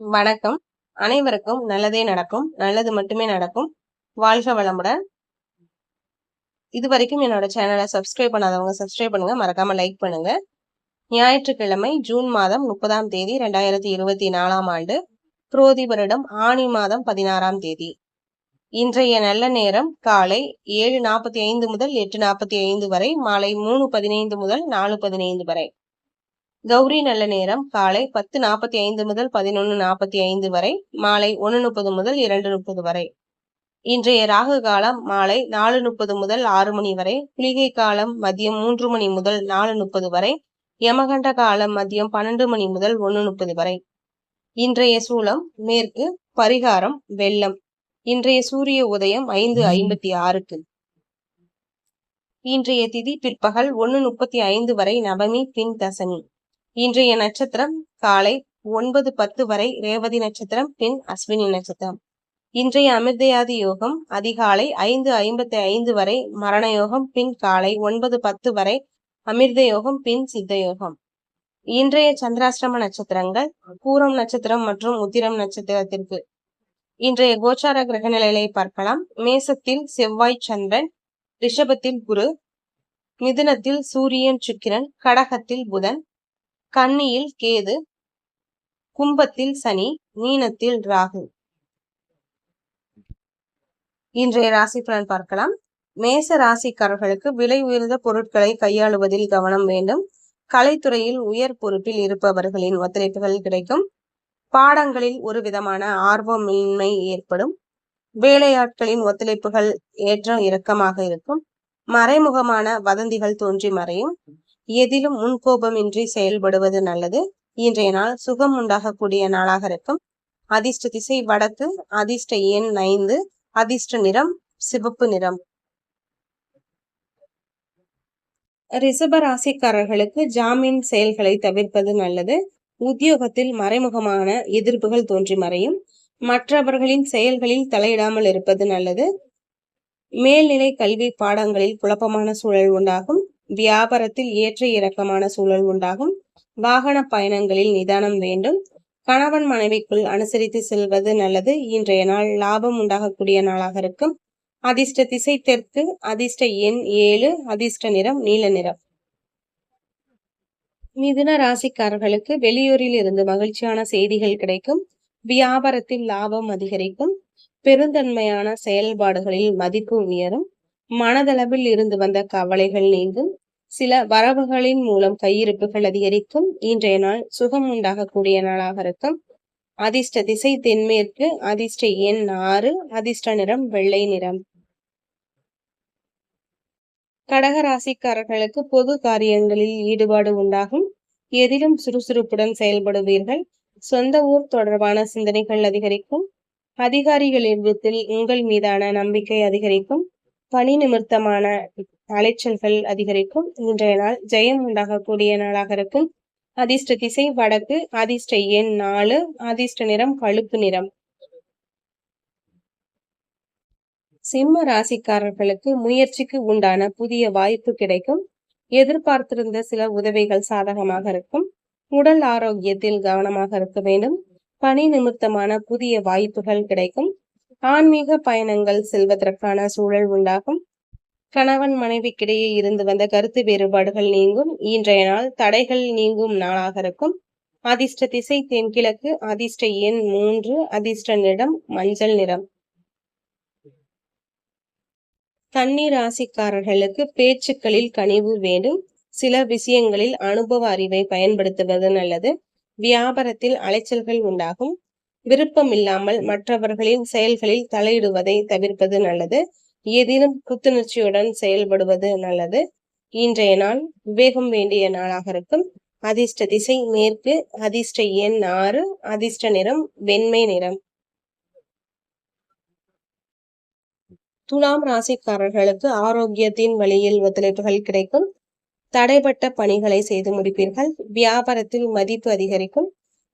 வணக்கம். அனைவருக்கும் நல்லதே நடக்கும். நல்லது மட்டுமே நடக்கும். வாழ்க வளமுடன். இது வரைக்கும் என்னோட சேனலை சப்ஸ்கிரைப் பண்ணாதவங்க சப்ஸ்கிரைப் பண்ணுங்க. மறக்காம லைக் பண்ணுங்க. ஞாயிற்றுக்கிழமை ஜூன் மாதம் முப்பதாம் தேதி ரெண்டாயிரத்தி இருபத்தி நாலாம் ஆண்டு குரோதி வருடம் ஆணி மாதம் பதினாறாம் தேதி. இன்றைய நல்ல நேரம் காலை ஏழு நாற்பத்தி ஐந்து முதல் எட்டு நாற்பத்தி ஐந்து வரை மாலை மூணு பதினைந்து முதல் நாலு பதினைந்து வரை. கௌரி நல்ல நேரம். காலை பத்து நாற்பத்தி ஐந்து முதல் பதினொன்று நாற்பத்தி ஐந்து வரை மாலை ஒன்று முப்பது முதல் இரண்டு முப்பது வரை. இன்றைய ராகு காலம் மாலை நாலு முப்பது முதல் ஆறு மணி வரை குளிகை காலம் மதியம் மூன்று மணி முதல் நாலு முப்பது வரை யமகண்ட காலம் மதியம் பன்னெண்டு மணி முதல் ஒன்று முப்பது வரை. இன்றைய சூலம் மேற்கு பரிகாரம் வெள்ளம். இன்றைய சூரிய உதயம் ஐந்து ஐம்பத்தி ஆறுக்கு. இன்றைய திதி பிற்பகல் ஒன்று முப்பத்தி ஐந்து வரை நவமி பின் தசமி. இன்றைய நட்சத்திரம் காலை ஒன்பது பத்து வரை ரேவதி நட்சத்திரம் பின் அஸ்வினி நட்சத்திரம். இன்றைய அமிர்தயாதி யோகம் அதிகாலை ஐந்து ஐம்பத்தி ஐந்து வரை மரண யோகம் பின் காலை ஒன்பது பத்து வரை அமிர்த யோகம் பின் சித்த யோகம். இன்றைய சந்திராஷ்டிரம நட்சத்திரங்கள் பூரம் நட்சத்திரம் மற்றும் உத்திரம் நட்சத்திரத்திற்கு. இன்றைய கோச்சார கிரக நிலைகளை பார்க்கலாம். மேசத்தில் செவ்வாய் சந்திரன் ரிஷபத்தில் குரு மிதுனத்தில் சூரியன் சுக்கிரன் கடகத்தில் புதன் கன்னியில் கேது கும்பத்தில் சனி மீனத்தில் ராகு. இன்றைய ராசி பலன் பார்க்கலாம். மேச ராசிக்காரர்களுக்கு விலை உயர்ந்த பொருட்களை கையாளுவதில் கவனம் வேண்டும். கலைத்துறையில் உயர் பொறுப்பில் இருப்பவர்களின் ஒத்துழைப்புகள் கிடைக்கும். பாடங்களில் ஒரு விதமான ஆர்வமின்மை ஏற்படும். வேலையாட்களின் ஒத்துழைப்புகள் ஏற்ற இறக்கமாக இருக்கும். மறைமுகமான வதந்திகள் தோன்றி மறையும். எதிலும் முன்கோபமின்றி செயல்படுவது நல்லது. இன்றைய நாள் சுகம் உண்டாகக்கூடிய நாளாக இருக்கும். அதிர்ஷ்ட திசை வடக்கு அதிர்ஷ்ட எண் ஐந்து அதிர்ஷ்ட நிறம் சிவப்பு நிறம். ரிசப ராசிக்காரர்களுக்கு ஜாமீன் செயல்களை தவிர்ப்பது நல்லது. உத்தியோகத்தில் மறைமுகமான எதிர்ப்புகள் தோன்றி மறையும். மற்றவர்களின் செயல்களில் தலையிடாமல் இருப்பது நல்லது. மேல்நிலை கல்வி பாடங்களில் குழப்பமான சூழல் உண்டாகும். வியாபாரத்தில் ஏற்ற இறக்கமான சூழல் உண்டாகும். வாகன பயணங்களில் நிதானம் வேண்டும். கணவன் மனைவிக்குள் அனுசரித்து செல்வது நல்லது. இன்றைய நாள் லாபம் உண்டாகக்கூடிய நாளாக இருக்கும். அதிர்ஷ்ட திசை தெற்கு அதிர்ஷ்ட எண் ஏழு அதிர்ஷ்ட நிறம் நீல நிறம். மிதுன ராசிக்காரர்களுக்கு வெளியூரில் இருந்து மகிழ்ச்சியான செய்திகள் கிடைக்கும். வியாபாரத்தில் லாபம் அதிகரிக்கும். பெருந்தன்மையான செயல்பாடுகளில் மதிப்பு உயரும். மனதளவில் இருந்து வந்த கவலைகள் நீங்கும். சில வரவுகளின் மூலம் கையிருப்புகள் அதிகரிக்கும். இன்றைய நாள் சுகம் உண்டாகக்கூடிய நாளாக இருக்கும். அதிர்ஷ்ட திசை தென்மேற்கு அதிர்ஷ்ட எண் ஆறு அதிர்ஷ்ட நிறம் வெள்ளை நிறம். கடகராசிக்காரர்களுக்கு பொது காரியங்களில் ஈடுபாடு உண்டாகும். எதிலும் சுறுசுறுப்புடன் செயல்படுவீர்கள். சொந்த ஊர் தொடர்பான சிந்தனைகள் அதிகரிக்கும். அதிகாரிகளின் விதத்தில் உங்கள் மீதான நம்பிக்கை அதிகரிக்கும். பணி நிமித்தமான அலைச்சல்கள் அதிகரிக்கும். இன்றைய நாள் ஜெயம் உண்டாகக்கூடிய நாளாக இருக்கும். அதிர்ஷ்ட திசை வடக்கு அதிர்ஷ்ட எண் நாலு அதிர்ஷ்ட நிறம் கழுப்பு நிறம். சிம்ம ராசிக்காரர்களுக்கு முயற்சிக்கு உண்டான புதிய வாய்ப்பு கிடைக்கும். எதிர்பார்த்திருந்த சில உதவிகள் சாதகமாக இருக்கும். உடல் ஆரோக்கியத்தில் கவனமாக இருக்க வேண்டும். பணி நிமித்தமான புதிய வாய்ப்புகள் கிடைக்கும். ஆன்மீக பயணங்கள் செல்வதற்கான சூழல் உண்டாகும். கணவன் மனைவிக்கிடையே இருந்து வந்த கருத்து வேறுபாடுகள் நீங்கும். இன்றைய நாள் தடைகள் நீங்கும் நாளாக இருக்கும். அதிர்ஷ்ட திசை தென்கிழக்கு அதிர்ஷ்ட எண் மூன்று அதிர்ஷ்ட நிறம் மஞ்சள் நிறம். தண்ணீர் ராசிக்காரர்களுக்கு பேச்சுக்களில் கனிவு வேண்டும். சில விஷயங்களில் அனுபவ அறிவை பயன்படுத்துவது நல்லது. வியாபாரத்தில் அலைச்சல்கள் உண்டாகும். விருப்பம் இல்லாமல் மற்றவர்களின் செயல்களில் தலையிடுவதை தவிர்ப்பது நல்லது. எதிலும் புத்துணர்ச்சியுடன் செயல்படுவது நல்லது. இன்றைய நாள் விவேகம் வேண்டிய நாளாக இருக்கும். அதிர்ஷ்ட திசை மேற்கு அதிர்ஷ்ட எண் ஆறு அதிர்ஷ்ட நிறம் வெண்மை நிறம். துலாம் ராசிக்காரர்களுக்கு ஆரோக்கியத்தின் வழியில் ஒத்துழைப்புகள் கிடைக்கும். தடைப்பட்ட பணிகளை செய்து முடிப்பீர்கள். வியாபாரத்தில் மதிப்பு அதிகரிக்கும்.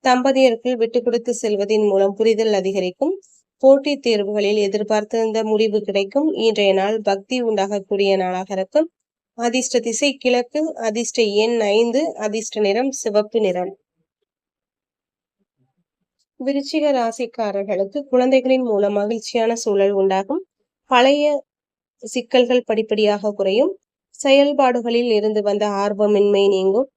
தம்பதியர்கள் விட்டு கொடுத்து செல்வதன் மூலம் புரிதல் அதிகரிக்கும். போட்டித் தேர்வுகளில் எதிர்பார்த்திருந்த முடிவு கிடைக்கும். இன்றைய நாள் பக்தி உண்டாகக்கூடிய நாளாக இருக்கும். அதிர்ஷ்ட திசை கிழக்கு அதிர்ஷ்ட எண் ஐந்து அதிர்ஷ்ட நிறம் சிவப்பு நிறம். விருச்சிக ராசிக்காரர்களுக்கு குழந்தைகளின் மூலம் மகிழ்ச்சியான சூழல் உண்டாகும். பழைய சிக்கல்கள் படிப்படியாக குறையும். செயல்பாடுகளில் இருந்து வந்த ஆர்வமின்மை நீங்கும்.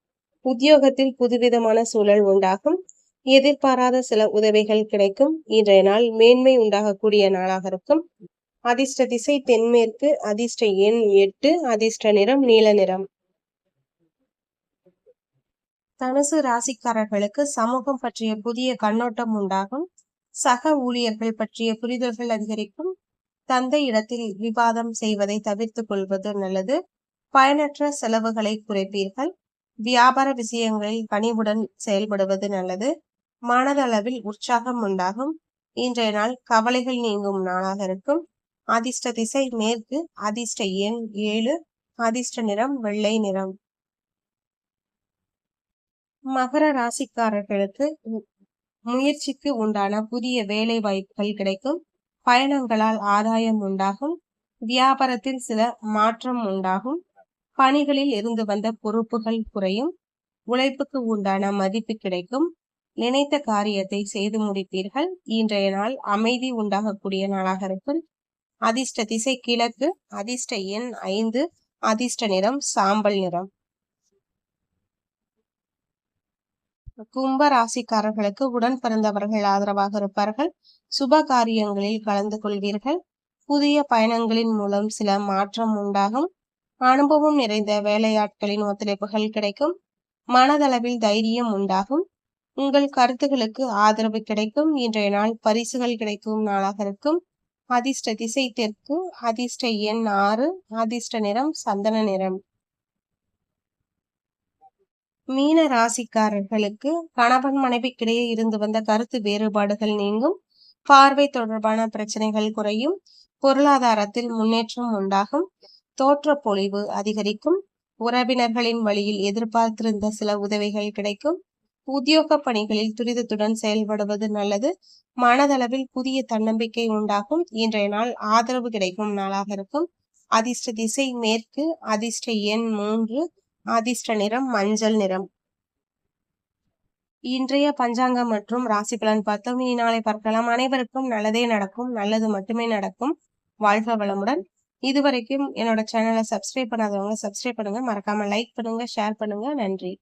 உத்தியோகத்தில் புதுவிதமான சூழல் உண்டாகும். எதிர்பாராத சில உதவிகள் கிடைக்கும். இன்றைய நாள் மேன்மை உண்டாகக்கூடிய நாளாக இருக்கும். அதிர்ஷ்ட திசை தென்மேற்கு அதிர்ஷ்ட எண் எட்டு அதிர்ஷ்ட நிறம் நீல நிறம். தனுசு ராசிக்காரர்களுக்கு சமூகம் பற்றிய புதிய கண்ணோட்டம் உண்டாகும். சக ஊழியர்கள் பற்றிய புரிதல்கள் அதிகரிக்கும். தந்தை இடத்தில் விவாதம் செய்வதை தவிர்த்துக் கொள்வது நல்லது. பயனற்ற செலவுகளை குறைப்பீர்கள். வியாபார விஷயங்களில் கனிவுடன் செயல்படுவது நல்லது. மனதளவில் உற்சாகம் உண்டாகும். இன்றைய நாள் கவலைகள் நீங்கும் நாளாக இருக்கும். அதிர்ஷ்ட திசை மேற்கு அதிர்ஷ்ட எண் ஏழு அதிர்ஷ்ட நிறம் வெள்ளை நிறம். மகர ராசிக்காரர்களுக்கு முயற்சிக்கு உண்டான புதிய வேலை வாய்ப்புகள் கிடைக்கும். பயணங்களால் ஆதாயம் உண்டாகும். வியாபாரத்தில் சில மாற்றம் உண்டாகும். பணிகளில் இருந்து வந்த பொறுப்புகள் குறையும். உழைப்புக்கு உண்டான மதிப்பு கிடைக்கும். நினைத்த காரியத்தை செய்து முடிப்பீர்கள். இன்றைய நாள் அமைதி உண்டாகக்கூடிய நாளாக இருக்கும். அதிர்ஷ்ட திசை கிழக்கு அதிர்ஷ்ட எண் ஐந்து அதிர்ஷ்ட நிறம் சாம்பல் நிறம். கும்ப ராசிக்காரர்களுக்கு உடன் பிறந்தவர்கள் ஆதரவாக இருப்பார்கள். சுப காரியங்களில் கலந்து கொள்வீர்கள். புதிய பயணங்களின் மூலம் சில மாற்றம் உண்டாகும். அனுபவம் நிறைந்த வேலையாட்களின் ஒத்துழைப்புகள் கிடைக்கும். மனதளவில் தைரியம் உண்டாகும். உங்கள் கருத்துகளுக்கு ஆதரவு கிடைக்கும். இன்றைய நாள் பரிசுகள் கிடைக்கும் நாளாக இருக்கும். அதிர்ஷ்ட திசை தெற்கு அதிர்ஷ்ட எண் ஆறு அதிர்ஷ்ட நிறம் சந்தன நிறம். மீன ராசிக்காரர்களுக்கு கணவன் மனைவிக்கிடையே இருந்து வந்த கருத்து வேறுபாடுகள் நீங்கும். பார்வை தொடர்பான பிரச்சனைகள் குறையும். பொருளாதாரத்தில் முன்னேற்றம் உண்டாகும். தோற்ற பொழிவு அதிகரிக்கும். உறவினர்களின் வழியில் எதிர்பார்த்திருந்த சில உதவிகள் கிடைக்கும். உத்தியோக பணிகளில் துரிதத்துடன் செயல்படுவது நல்லது. மனதளவில் புதிய தன்னம்பிக்கை உண்டாகும். இன்றைய நாள் ஆதரவு கிடைக்கும் நாளாக இருக்கும். அதிர்ஷ்ட திசை மேற்கு அதிர்ஷ்ட எண் மூன்று அதிர்ஷ்ட நிறம் மஞ்சள் நிறம். இன்றைய பஞ்சாங்கம் மற்றும் ராசி பலன் பார்த்தோம். இனி நாளை பார்க்கலாம். அனைவருக்கும் நல்லதே நடக்கும். நல்லது மட்டுமே நடக்கும். வாழ்க வளமுடன். இது வரைக்கும் என்னோட சேனலை சப்ஸ்கிரைப் பண்ணாதவங்க சப்ஸ்கிரைப் பண்ணுங்க. மறக்காம லைக் பண்ணுங்க ஷேர் பண்ணுங்க. நன்றி.